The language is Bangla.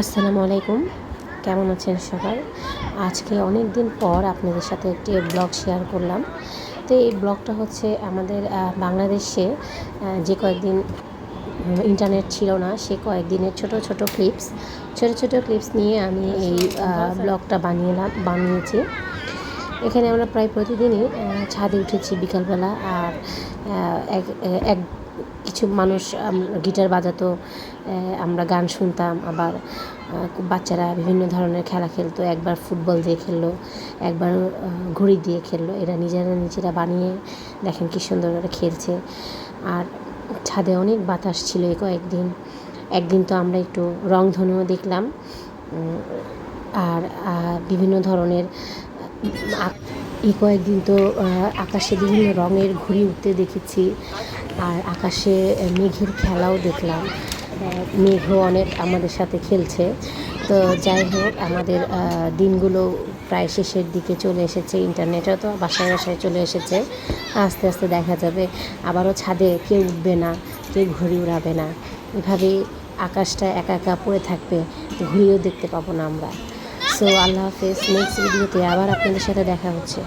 আসসালামু আলাইকুম। কেমন আছেন সবাই? আজকে অনেক দিন পর আপনাদের সাথে একটি ব্লগ শেয়ার করলাম। তো এই ব্লগটা হচ্ছে আমাদের বাংলাদেশে যে কয়েকদিন ইন্টারনেট ছিল না, সে কয়েকদিনের ছোট ছোট ক্লিপস, ছোট ছোট ক্লিপস নিয়ে আমি এই ব্লগটা বানিয়েলাম বানিয়েছি। এখানে আমরা প্রায় প্রতিদিনই ছাদে উঠেছি বিকালবেলা আর এক কিছু মানুষ গিটার বাজাতো আমরা গান শুনতাম, আবার বাচ্চারা বিভিন্ন ধরনের খেলা খেলতো, একবার ফুটবল দিয়ে খেললো, একবার ঘড়ি দিয়ে খেললো, এরা নিজেরা নিজেরা বানিয়ে দেখেন কি সুন্দর ওরা খেলছে। আর ছাদে অনেক বাতাস ছিল এই কয়েকদিন, একদিন তো আমরা একটু রংধনুও দেখলাম আর বিভিন্ন ধরনের কয়েকদিন তো আকাশে বিভিন্ন রঙের ঘুড়ি উঠতে দেখেছি, আর আকাশে মেঘের খেলাও দেখলাম। মেঘও অনেক আমাদের সাথে খেলছে। তো যাই হোক, আমাদের দিনগুলো প্রায় শেষের দিকে চলে এসেছে। ইন্টারনেটও তো বাসায় বাসায় চলে এসেছে। আস্তে আস্তে দেখা যাবে। আবারও ছাদে কেউ উঠবে না, কেউ ঘুড়ি উড়াবে না। এভাবেই আকাশটা একা একা পড়ে থাকবে, ঘুড়িও দেখতে পাবো না আমরা। সো আল্লাহ হাফেজ নেক্সট ভিডিওতে আবার আপনাদের সাথে দেখা হচ্ছে।